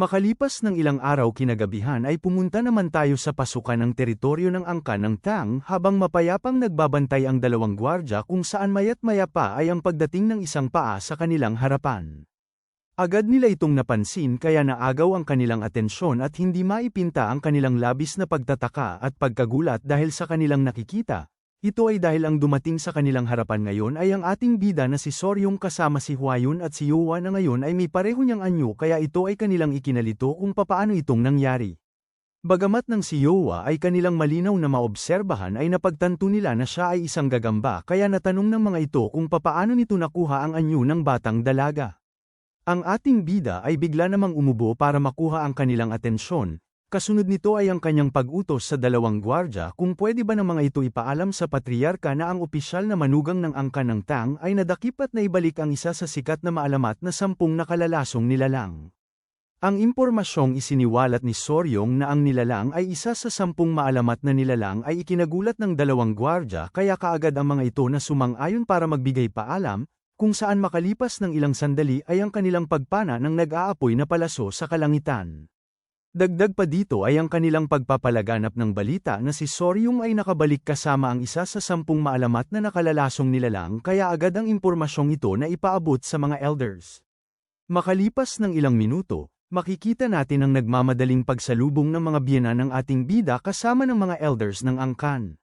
Makalipas ng ilang araw kinagabihan ay pumunta naman tayo sa pasukan ng teritoryo ng angkan ng Tang habang mapayapang nagbabantay ang dalawang gwardya kung saan mayat maya pa ay ang pagdating ng isang paa sa kanilang harapan. Agad nila itong napansin kaya naagaw ang kanilang atensyon at hindi maipinta ang kanilang labis na pagtataka at pagkagulat dahil sa kanilang nakikita, ito ay dahil ang dumating sa kanilang harapan ngayon ay ang ating bida na si Soryong kasama si Huayun at si Yuwa na ngayon ay may pareho niyang anyo kaya ito ay kanilang ikinalito kung papaano itong nangyari. Bagamat ng si Yowa ay kanilang malinaw na maobserbahan ay napagtanto nila na siya ay isang gagamba kaya natanong ng mga ito kung papaano nito nakuha ang anyo ng batang dalaga. Ang ating bida ay bigla namang umubo para makuha ang kanilang atensyon, Kasunod nito ay ang kanyang pag-utos sa dalawang gwardya kung pwede ba ng mga ito ipaalam sa patriarka na ang opisyal na manugang ng angka ng Tang ay nadakip at naibalik ang isa sa sikat na maalamat na sampung nakalalasong nilalang. Ang impormasyong isiniwalat ni Soryong na ang nilalang ay isa sa sampung maalamat na nilalang ay ikinagulat ng dalawang gwardya kaya kaagad ang mga ito na sumang-ayon para magbigay paalam, kung saan makalipas ng ilang sandali ay ang kanilang pagpana ng nag-aapoy na palaso sa kalangitan. Dagdag pa dito ay ang kanilang pagpapalaganap ng balita na si Soryong ay nakabalik kasama ang isa sa sampung maalamat na nakalalasong nilalang kaya agad ang impormasyong ito na ipaabot sa mga elders. Makalipas ng ilang minuto, makikita natin ang nagmamadaling pagsalubong ng mga biyena ng ating bida kasama ng mga elders ng angkan.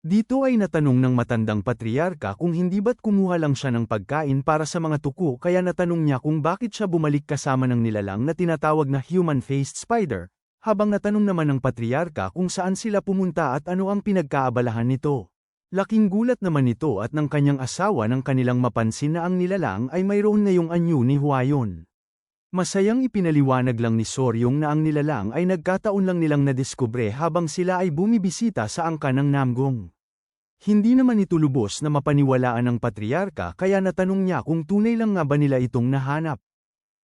Dito ay natanong ng matandang patriarka kung hindi ba't kumuha lang siya ng pagkain para sa mga tuko kaya natanong niya kung bakit siya bumalik kasama ng nilalang na tinatawag na human-faced spider, habang natanong naman ng patriarka kung saan sila pumunta at ano ang pinagkaabalahan nito. Laking gulat naman ito at ng kanyang asawa nang kanilang mapansin na ang nilalang ay mayroon ngayong anyo ni Huayon. Masayang ipinaliwanag lang ni Soryong na ang nilalang ay nagkataon lang nilang nadiskubre habang sila ay bumibisita sa angka ng Namgong. Hindi naman ito lubos na mapaniwalaan ng patriarka kaya natanong niya kung tunay lang nga ba nila itong nahanap.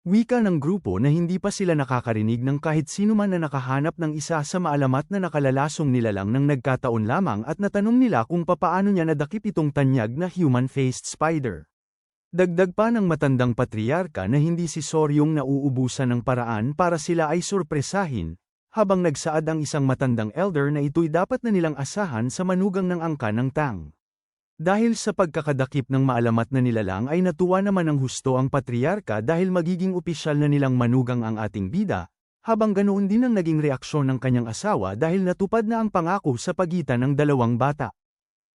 Wika ng grupo na hindi pa sila nakakarinig ng kahit sino man na nakahanap ng isa sa maalamat na nakalalasong nilalang ng nagkataon lamang at natanong nila kung papaano niya nadakip itong tanyag na human-faced spider. Dagdag pa ng matandang patriarka na hindi si Soryong nauubusan ng paraan para sila ay sorpresahin, habang nagsaad ang isang matandang elder na ito'y dapat na nilang asahan sa manugang ng angka ng tang. Dahil sa pagkakadakip ng maalamat na nilalang ay natuwa naman ng husto ang patriarka dahil magiging opisyal na nilang manugang ang ating bida, habang ganoon din ang naging reaksyon ng kanyang asawa dahil natupad na ang pangako sa pagitan ng dalawang bata.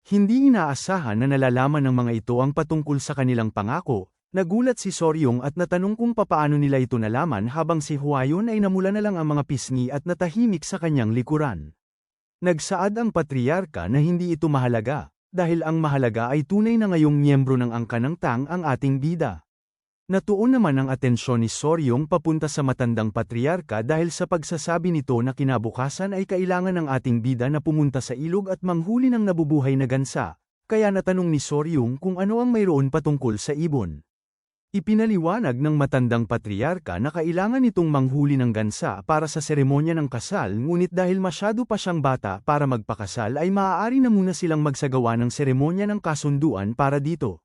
Hindi inaasahan na nalalaman ng mga ito ang patungkol sa kanilang pangako, nagulat si Soryong at natanong kung papaano nila ito nalaman habang si Huayon ay namula na lang ang mga pisngi at natahimik sa kanyang likuran. Nagsaad ang patriarka na hindi ito mahalaga, dahil ang mahalaga ay tunay na ngayong miyembro ng angka ng tang ang ating bida. Natuon naman ang atensyon ni Soryong papunta sa matandang patriarka dahil sa pagsasabi nito na kinabukasan ay kailangan ng ating bida na pumunta sa ilog at manghuli ng nabubuhay na gansa, kaya natanong ni Soryong kung ano ang mayroon patungkol sa ibon. Ipinaliwanag ng matandang patriarka na kailangan itong manghuli ng gansa para sa seremonya ng kasal ngunit dahil masyado pa siyang bata para magpakasal ay maaari na muna silang magsagawa ng seremonya ng kasunduan para dito.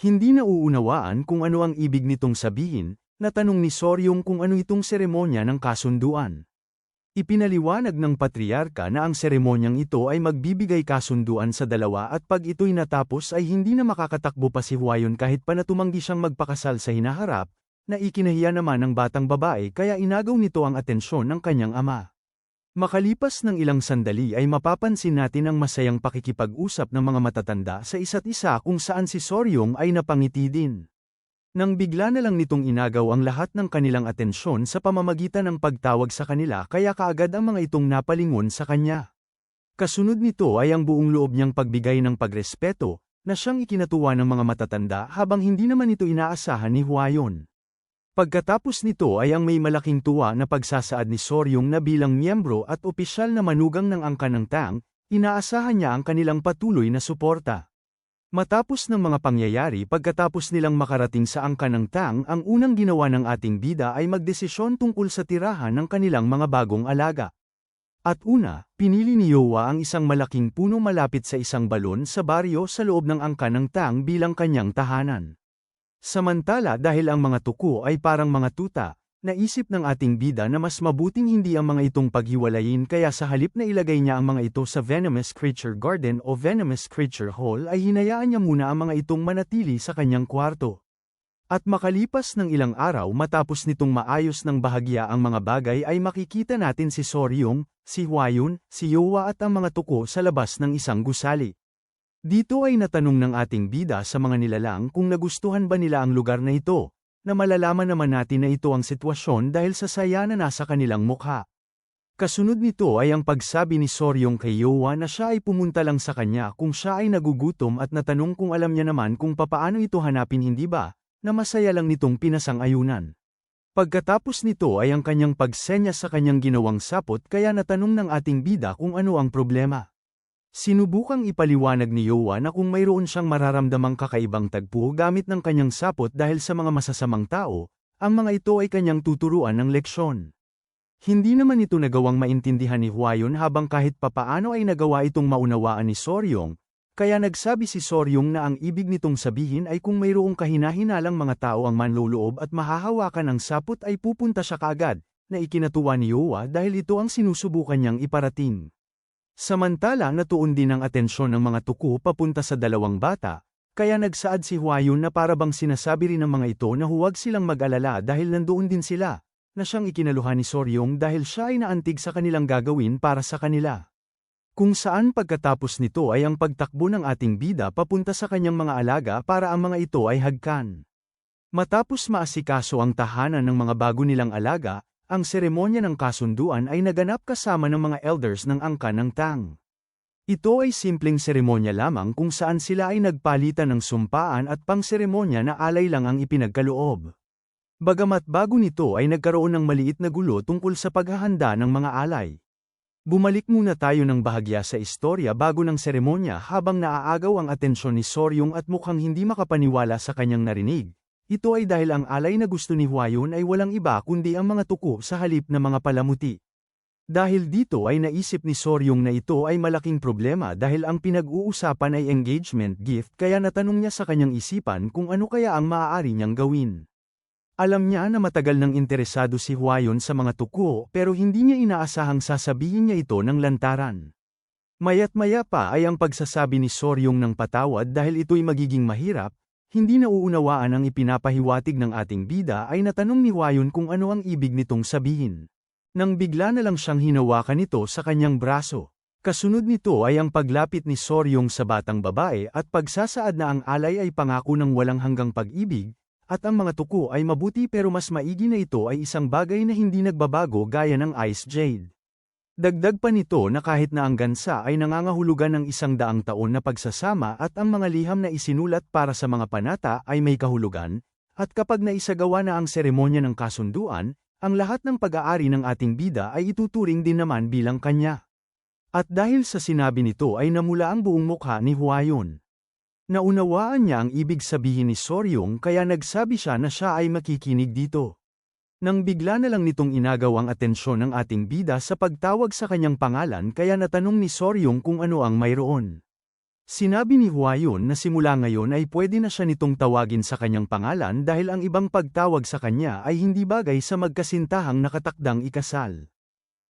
Hindi nauunawaan kung ano ang ibig nitong sabihin, natanong ni Soryong kung ano itong seremonya ng kasunduan. Ipinaliwanag ng patriarka na ang seremonyang ito ay magbibigay kasunduan sa dalawa at pag ito'y natapos ay hindi na makakatakbo pa si Huayon kahit pa natumanggi siyang magpakasal sa hinaharap, na ikinahiya naman ng batang babae kaya inagaw nito ang atensyon ng kanyang ama. Makalipas ng ilang sandali ay mapapansin natin ang masayang pakikipag-usap ng mga matatanda sa isa't isa kung saan si Soryong ay napangiti din. Nang bigla na lang nitong inagaw ang lahat ng kanilang atensyon sa pamamagitan ng pagtawag sa kanila kaya kaagad ang mga itong napalingon sa kanya. Kasunod nito ay ang buong loob niyang pagbigay ng pagrespeto, na siyang ikinatuwa ng mga matatanda habang hindi naman ito inaasahan ni Huayon. Pagkatapos nito ay ang may malaking tuwa na pagsasaad ni Soryong na bilang miyembro at opisyal na manugang ng angka ng Tang, inaasahan niya ang kanilang patuloy na suporta. Matapos ng mga pangyayari pagkatapos nilang makarating sa angka ng Tang ang unang ginawa ng ating bida ay magdesisyon tungkol sa tirahan ng kanilang mga bagong alaga. At una, pinili ni Yowa ang isang malaking puno malapit sa isang balon sa baryo sa loob ng angka ng Tang bilang kanyang tahanan. Samantala dahil ang mga tuko ay parang mga tuta, Naisip ng ating bida na mas mabuting hindi ang mga itong paghiwalayin kaya sa halip na ilagay niya ang mga ito sa Venomous Creature Garden o Venomous Creature Hall ay hinayaan niya muna ang mga itong manatili sa kanyang kwarto. At makalipas ng ilang araw matapos nitong maayos ng bahagya ang mga bagay ay makikita natin si Soryong, si Hwayun, si Yowa at ang mga tuko sa labas ng isang gusali. Dito ay natanong ng ating bida sa mga nilalang kung nagustuhan ba nila ang lugar na ito, na malalaman naman natin na ito ang sitwasyon dahil sa saya na nasa kanilang mukha. Kasunod nito ay ang pagsabi ni Soryong kay Yowa na siya ay pumunta lang sa kanya kung siya ay nagugutom at natanong kung alam niya naman kung papaano ito hanapin hindi ba, na masaya lang nitong pinasang-ayunan. Pagkatapos nito ay ang kanyang pagsenya sa kanyang ginawang sapot kaya natanong ng ating bida kung ano ang problema. Sinubukang ipaliwanag ni Yowa na kung mayroon siyang mararamdamang kakaibang tagpo gamit ng kanyang sapot dahil sa mga masasamang tao, ang mga ito ay kanyang tuturuan ng leksyon. Hindi naman ito nagawang maintindihan ni Huayon habang kahit papaano ay nagawa itong maunawaan ni Soryong, kaya nagsabi si Soryong na ang ibig nitong sabihin ay kung mayroong kahinahinalang mga tao ang manluloob at mahahawakan ng sapot ay pupunta siya kaagad, na ikinatuwa ni Yowa dahil ito ang sinusubukan niyang iparating. Samantala natuon din ang atensyon ng mga tuko papunta sa dalawang bata, kaya nagsaad si Huayun na para bang sinasabi rin ng mga ito na huwag silang mag-alala dahil nandoon din sila, na siyang ikinaluhan ni Soryong dahil siya ay naantig sa kanilang gagawin para sa kanila. Kung saan pagkatapos nito ay ang pagtakbo ng ating bida papunta sa kanyang mga alaga para ang mga ito ay hagkan. Matapos maasikaso ang tahanan ng mga bago nilang alaga, ang seremonya ng kasunduan ay naganap kasama ng mga elders ng angka ng Tang. Ito ay simpleng seremonya lamang kung saan sila ay nagpalitan ng sumpaan at pang-seremonya na alay lang ang ipinagkaloob. Bagamat bago nito ay nagkaroon ng maliit na gulo tungkol sa paghahanda ng mga alay. Bumalik muna tayo ng bahagya sa istorya bago ng seremonya habang naaagaw ang atensyon ni Soryong at mukhang hindi makapaniwala sa kanyang narinig. Ito ay dahil ang alay na gusto ni Huayon ay walang iba kundi ang mga tuko sa halip na mga palamuti. Dahil dito ay naisip ni Soryong na ito ay malaking problema dahil ang pinag-uusapan ay engagement gift kaya natanong niya sa kanyang isipan kung ano kaya ang maaari niyang gawin. Alam niya na matagal nang interesado si Huayon sa mga tuko pero hindi niya inaasahang sasabihin niya ito ng lantaran. Mayat maya pa ay ang pagsasabi ni Soryong ng patawad dahil ito'y magiging mahirap, hindi nauunawaan ang ipinapahiwatig ng ating bida ay natanong ni Wayon kung ano ang ibig nitong sabihin. Nang bigla na lang siyang hinawakan nito sa kanyang braso. Kasunod nito ay ang paglapit ni Soryong sa batang babae at pagsasaad na ang alay ay pangako ng walang hanggang pag-ibig, at ang mga tuko ay mabuti pero mas maigi na ito ay isang bagay na hindi nagbabago gaya ng Ice Jade. Dagdag pa nito na kahit na ang gansa ay nangangahulugan ng isang daang taon na pagsasama at ang mga liham na isinulat para sa mga panata ay may kahulugan, at kapag naisagawa na ang seremonya ng kasunduan, ang lahat ng pag-aari ng ating bida ay ituturing din naman bilang kanya. At dahil sa sinabi nito ay namula ang buong mukha ni Huayon. Naunawaan niya ang ibig sabihin ni Soryong kaya nagsabi siya na siya ay makikinig dito. Nang bigla na lang nitong inagaw ang atensyon ng ating bida sa pagtawag sa kanyang pangalan kaya natanong ni Soryong kung ano ang mayroon. Sinabi ni Huayon na simula ngayon ay pwede na siya nitong tawagin sa kanyang pangalan dahil ang ibang pagtawag sa kanya ay hindi bagay sa magkasintahang nakatakdang ikasal.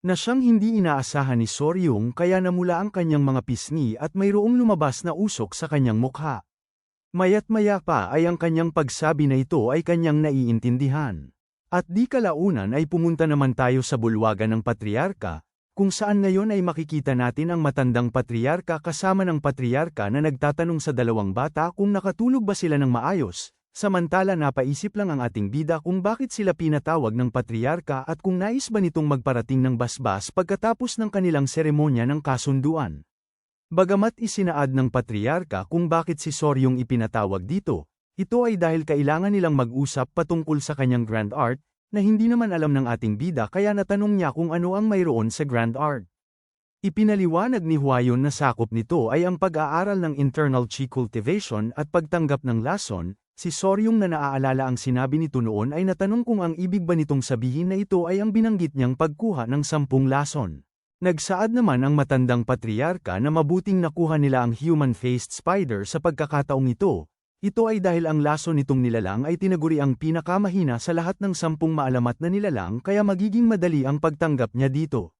Na siyang hindi inaasahan ni Soryong kaya namula ang kanyang mga pisngi at mayroong lumabas na usok sa kanyang mukha. Mayat maya pa ay ang kanyang pagsabi na ito ay kanyang naiintindihan. At di kalaunan ay pumunta naman tayo sa bulwagan ng patriarka, kung saan ngayon ay makikita natin ang matandang patriarka kasama ng patriarka na nagtatanong sa dalawang bata kung nakatulog ba sila ng maayos, samantala napaisip lang ang ating bida kung bakit sila pinatawag ng patriarka at kung nais ba nitong magparating ng basbas pagkatapos ng kanilang seremonya ng kasunduan. Bagamat isinaad ng patriarka kung bakit si Soryong ipinatawag dito, ito ay dahil kailangan nilang mag-usap patungkol sa kanyang Grand Art, na hindi naman alam ng ating bida kaya natanong niya kung ano ang mayroon sa Grand Art. Ipinaliwanag ni Huayon na sakop nito ay ang pag-aaral ng internal chi cultivation at pagtanggap ng lason, si Soryong na naaalala ang sinabi nito noon ay natanong kung ang ibig ba nitong sabihin na ito ay ang binanggit niyang pagkuha ng sampung lason. Nagsaad naman ang matandang patriarka na mabuting nakuha nila ang human-faced spider sa pagkakataong ito, Ito ay dahil ang laso nitong nilalang ay tinaguri ang pinakamahina sa lahat ng sampung maalamat na nilalang kaya magiging madali ang pagtanggap niya dito.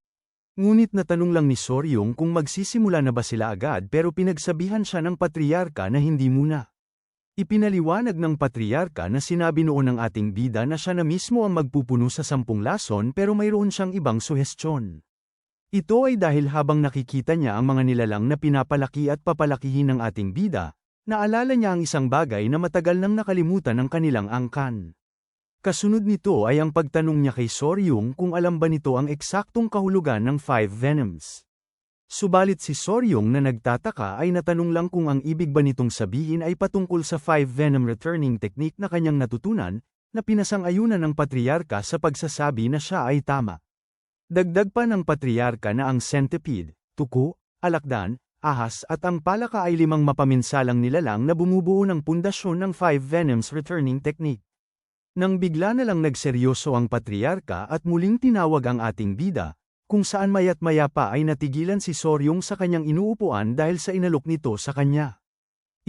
Ngunit natanong lang ni Soryong kung magsisimula na ba sila agad pero pinagsabihan siya ng patriarka na hindi muna. Ipinaliwanag ng patriarka na sinabi noon ng ating bida na siya na mismo ang magpupuno sa sampung lason pero mayroon siyang ibang suhestyon. Ito ay dahil habang nakikita niya ang mga nilalang na pinapalaki at papalakihin ng ating bida, naalala niya ang isang bagay na matagal nang nakalimutan ng kanilang angkan. Kasunod nito ay ang pagtanong niya kay Soryong kung alam ba nito ang eksaktong kahulugan ng five venoms. Subalit si Soryong na nagtataka ay natanong lang kung ang ibig ba nitong sabihin ay patungkol sa five venom returning technique na kanyang natutunan, na pinasang-ayunan ng patriarka sa pagsasabi na siya ay tama. Dagdag pa ng patriarka na ang centipede, tuko, alakdan, ahas at ang palaka ay limang mapaminsalang nilalang na bumubuo ng pundasyon ng five venoms returning technique. Nang bigla na lang nagseryoso ang patriarka at muling tinawag ang ating bida, kung saan mayat maya pa ay natigilan si Soryong sa kanyang inuupuan dahil sa inalok nito sa kanya.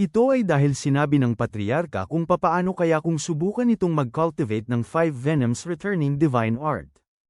Ito ay dahil sinabi ng patriarka kung papaano kaya kung subukan itong mag-cultivate ng five venoms returning divine art.